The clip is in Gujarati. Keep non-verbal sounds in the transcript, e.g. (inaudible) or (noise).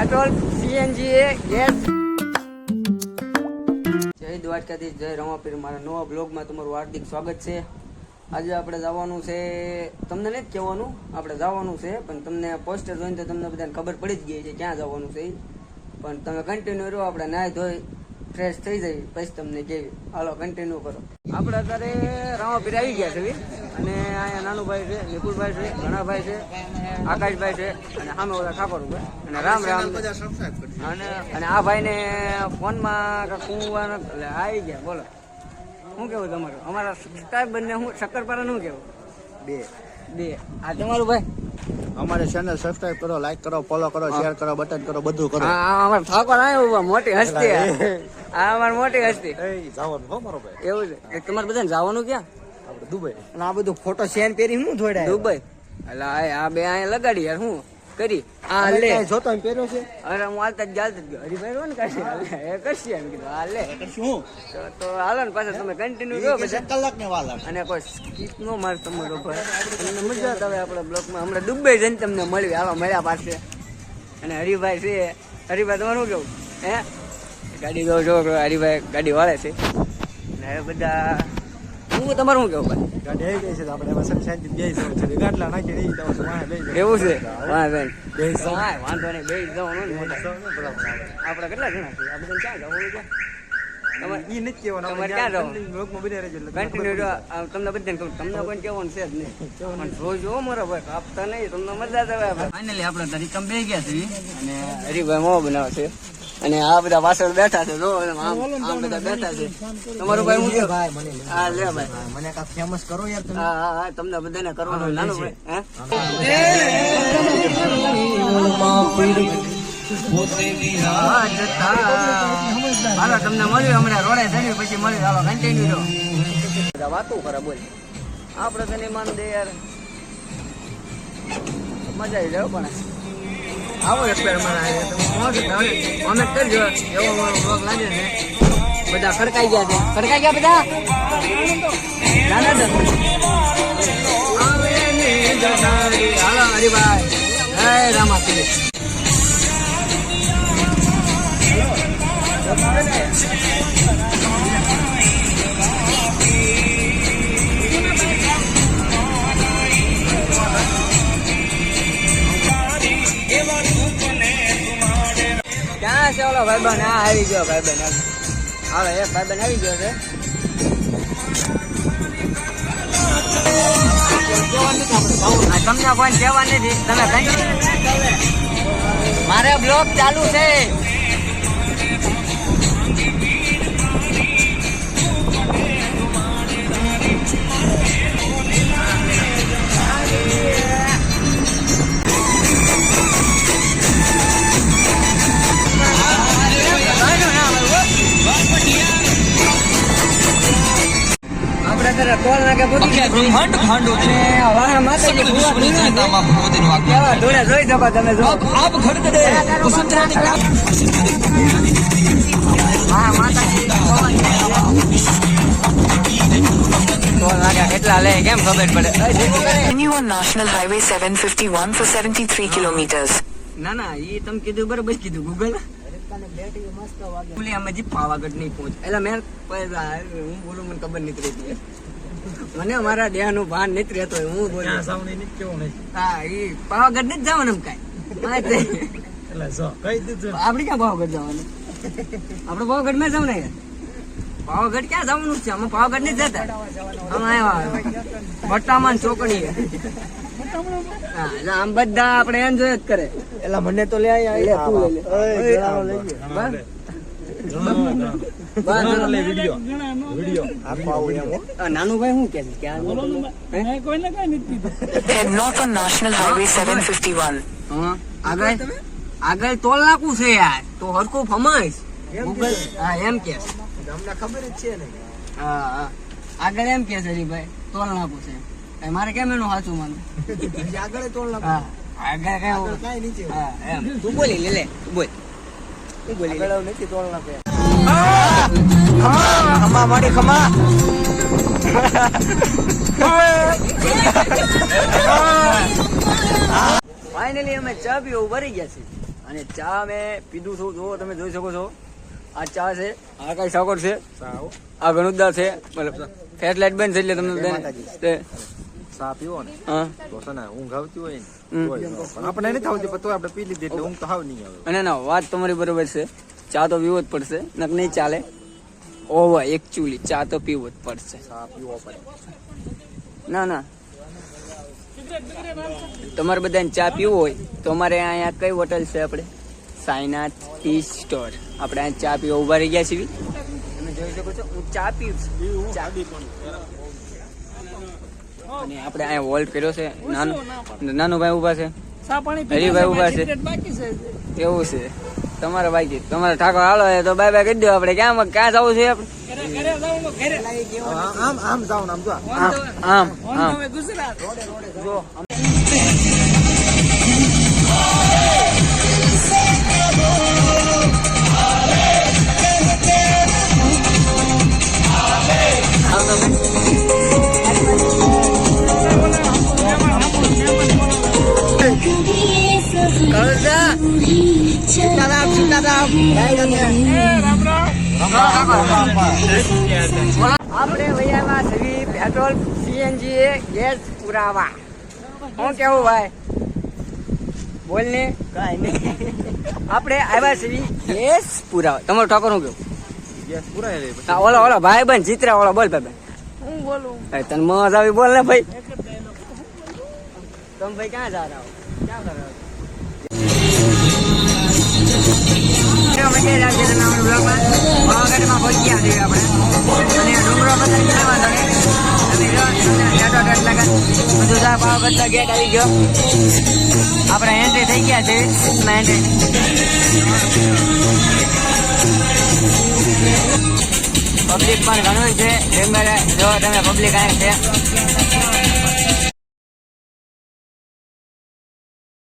પેટ્રોલ સીએનજી એ ગેસ જય દ્વારકાથી જય રમાપીર. મારા નવા બ્લોગમાં તમારું હાર્દિક સ્વાગત છે. આજે આપણે જવાનું છે, તમને નથી કહેવાનું, આપણે જવાનું છે, પણ તમને પોસ્ટર જોઈને તો તમને બધાને ખબર પડી જ ગઈ છે ક્યાં જવાનું છે પણ તમે કન્ટિન્યુ રહો આપણે નાય ધોઈ ફ્રેશ થઈ જાય પછી તમને કેવી હાલો કન્ટિન્યુ કરો. આપણે અત્યારે રામાપીર આવી ગયા છે અને અહીંયા નાનુભાઈ છે નિકુલભાઈ છે ઘણાભાઈ છે આકાશભાઈ છે અને સામે ઓલા ઠાકોરભાઈ અને રામ રામ. અને અને આ ભાઈને ફોનમાં કાંઈક એટલે આવી ગયા બોલો. શું કેવું તમારું? અમારા સબસ્ક્રાઈબ બંને હું શક્કરપારા શું કેવું બે. બે. આ તમારું ભાઈ? અમારે ચેનલ સબસ્ક્રાઇબ કરો લાઈક કરો ફોલો કરો શેર કરો બટન કરો બધું કરો. આ અમારો ઠાકોર આવ્યો મોટી હસ્તી આ. (laughs) આ મોટી હસ્તી. જવાનું હો મારો ભાઈ. એવું છે. તમારે બધાને જવાનું ક્યાં? દુબઈ. અને આ બધું ફોટો સેન પહેરી હું જોડાય દુબઈ. એટલે આ આ બે અહીંયા લગાડી યાર હું કરી? આ લે. જોતો એમ પહેર્યો છે? અરે હું હાલતા જ ચાલતા જ ગયો. હરીભાઈ રોન કરશે હાલે, એ કરશે એમ કીધું આ લે. શું તો હાલો ને પાછા તમે કન્ટિન્યુ રહો પછી. કલાક ને વાલા અને કોઈ સ્કીપ નો માર તમારો ભાઈ. તમને મજા આવે આપણા બ્લોકમાં. હમણાં દુબઈ જઈને તમને મળ્યું. હાલો મળ્યા પાસે. અને હરિભાઈ છે. હરિભાઈ તમારું કેવું? હે? ગાડી દો જો હરિભાઈ ગાડી વાળે છે. ને બધા હું તમારું શું કેવું ભાઈ? ગાડી આવી ગઈ છે તો આપણે શાંતિ જવું છે. ગાટલા નાખી રહી તો પછી વાંહે લઈ એવું છે? બેસી જાઓ. વાંધો નહીં બે જવાનું આપણે કેટલા જણા આપણે ક્યાં જવાનું? છે બની તમને કોઈ કહેવાનું. છે જ નહીં. પણ જોજો મારો ભાઈ કાપતા નહીં તમને મજા જ આવે ફાઇનલી આપણે તરીકમ બે ગયા છીએ. અને હરિભાઈ મોં બનાવે છે. અને આ બધા વાસણ બેઠા છે જો આમ બધા બેઠા છે. તમારું ભાઈ હું ભાઈ મને હા લે ભાઈ. મને કા ફેમસ કરો યાર તમે. હા હા તમને બધાને કરવાનું નાનું ભાઈ હે? હાલો તમને મળ્યું હમણાં રોડે ચડ્યું પછી મળ્યું. હાલો કન્ટિન્યુ રહો વાતો કરે બોલ. આપણે તને માન દે યાર. મજા આવી જાવ પણ. આવો એક્સપેરિમેન્ટ કોમેન્ટ કરજો. એવો અમારો બ્લોગ લાગે ને બધા ખડકાઈ ગયા છે. ખડકાઈ ગયા બધા? નાના આવે ને હાલો, હરિભાઈ. છે ભાઈ બન આવી ગયો ભાઈબંધ હાલો ભાઈ ભાઈબંધ આવી ગયો છે. તમને કોઈ કહેવા નથી, તમે મારે બ્લોગ ચાલુ છે. ટોલ નાકે પહોંચી. બ્રહ્માંડ ભુવા ધૂણા છે. જનતામાં ભગવતીનું આગમન કેવા ધૂળે જોઈ શકો તમે જો આપ ખડખડે વસુંધરાની હા માતાજી. ટોલ નાકા કેટલા લે? કેમ ખબર પડે? એ જેટલું કરે. Continue on National Highway 751 for 73 kilometers. ના ના એ તમે કીધું બરોબર કીધું ગૂગલ બોલી અમે જી પાવાગઢ નહીં પહોંચ. એટલે મેં હું બોલું મને ખબર નીકળી રહેતી મને મારા દેહનું ભાન નથી રહેતો હું બોલું. હા એ પાવાગઢ નથી જવાનું એમ કાંઈ. આપણે ક્યાં પાવાગઢ જવાનું? આપણે પાવાગઢમાં જવું ને પાવાગઢ ક્યાં જવાનું છે? અમે પાવાગઢ નથી જતા. અમે આવ્યા ભટ્ટામાં ચોકડી હા આમ બધા આપણે એન્જોય જ કરે. એટલે મને તો લે, તું લઈ લે. બસ. બસ. વિડિયો વિડિયો આપો આવું એમ હો. આ નાનું ભાઈ શું કે છે કે આ હે? Head north on National Highway 751. હા આગળ આગળ નાખવું છે યાર તો હરખું ફમાઈશ એમ કે ખબર જ છે આગળ એમ કે છે ભાઈ તોલ નાખવું છે મારે કેમ એનું સાચું માનું આગળ તોલ નાખવું આગળ કઈ નીચે તું બોલી લે બોલ નથી નાખો. ખમા ખમા ફાઇનલી અમે ચા પીવો ભરી ગયા છીએ. અને ચા મેં પીધું છું. જો તમે જોઈ શકો છો. આ ચા છે આ કઈ સાકર છે આ ગણુદા છે. મતલબ ફેટ લાઈટ બંધ છે એટલે તમને ચા પીવો ને તો છે ને ઊંઘ આવતી હોય ને આપણે નથી આવતી પણ તોય આપણે પી લીધી એટલે ઊંઘ તો હાવ. નહીં આવે અને ના વાત તમારી બરોબર છે. ચા તો પીવો જ પડશે. નક નહીં ચાલે. ઓવા એકચ્યુઅલી ચા તો પીવો જ પડશે. ચા પીવો પડે. ના ના. તમારે બધાને ચા પીવું હોય તો અમારે અહીંયા કઈ હોટલ છે આપણે? Sainath tea store. આપણે અહીંયા ચા પીવા ઊભા રહી ગયા છીએ. તમે જોઈ શકો છો હું ચા પીવું છું. અને આપણે અહીંયા વોલ્ટ કર્યો છે. નાનો નાનો ભાઈ ઊભા છે. હરીભાઈ ઊભા છે એવું છે. તમારે બાકી તમારે ઠાકોર હાલો હોય તો બાય બાય કરી દો આપણે. ક્યાં ક્યાં જવું છે આપણે? આમ આમ આમ જો. આમ આમ આપણે વૈયામાં સવી પેટ્રોલ સીએનજી એ ગેસ પુરાવા. શું કેવું ભાઈ? બોલ ને કઈ નહીં. આપણે આવ્યા સવી ગેસ પુરાવા. તમારો ઠાકોર શું કેવું ગેસ પુરાય હા ઓલો ઓલો ભાઈ બન ચિત્રા ઓલો બોલ ભાઈ હું બોલું? તને મોજ આવી બોલ ને ભાઈ. તમે ભાઈ ક્યાં જા રહ્યા હો ક્યાં કરો અમે ક્યાં છે તમે અમારા બ્લોગમાં પાવાગઢમાં પહોંચી ગયા છીએ આપણે. અને ડુંગરો બધા જો લાગે બધું જા પાવાગઢનો ગેટ આવી ગયો. આપણે એન્ટ્રી થઈ ગયા છે એન્ટ્રી પબ્લિક પણ ઘણું છે. જંગલ જો તમે પબ્લિક આવે છે.